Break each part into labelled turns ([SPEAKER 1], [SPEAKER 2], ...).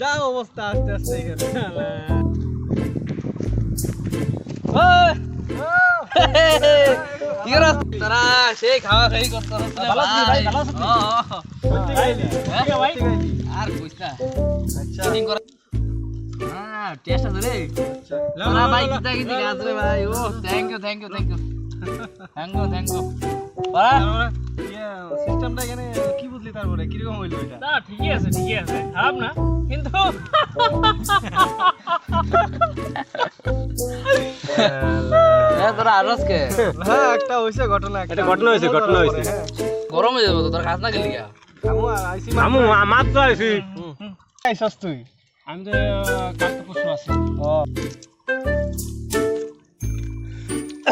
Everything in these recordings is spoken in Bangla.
[SPEAKER 1] যা অবস্থা আস্তে আস্তে এখানে
[SPEAKER 2] তারা সেই খাওয়া খাই করতে? আর না।
[SPEAKER 1] আচ্ছা।
[SPEAKER 2] হ্যাঁ টেস্ট আছে রে। তোরা ভাই কিতা কিতা গাছ রে ভাই। ও thank you thank you thank you thank you thank you
[SPEAKER 1] সিস্টেমটা এখানে কি তারপরে কীরকম হইল এটা?
[SPEAKER 3] না ঠিকই আছে ঠিকই আছে। খারাপ না কিন্তু
[SPEAKER 2] তোরা আরস কে
[SPEAKER 1] হ্যাঁ একটা হইছে ঘটনা
[SPEAKER 4] একটা ঘটনা হইছে, ঘটনা হইছে।
[SPEAKER 1] হ্যাঁ।
[SPEAKER 2] গরম হয়ে যাবে তো তোর খাস না গেলি
[SPEAKER 1] আমু আইছি
[SPEAKER 4] আমু আইছি
[SPEAKER 1] আইছস তুই।
[SPEAKER 3] আমি তো কালকে পরশু আছি।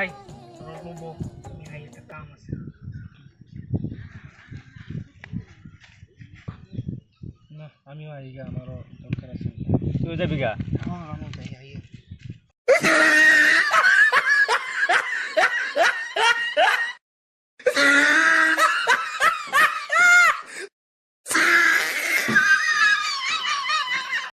[SPEAKER 3] ভাই তোর বলব ভাই একটা কাম আছে
[SPEAKER 1] না আমিও আইগা আমারও দরকার আছে
[SPEAKER 4] তুই যাবি গা
[SPEAKER 3] হ্যাঁ আমি যাই আই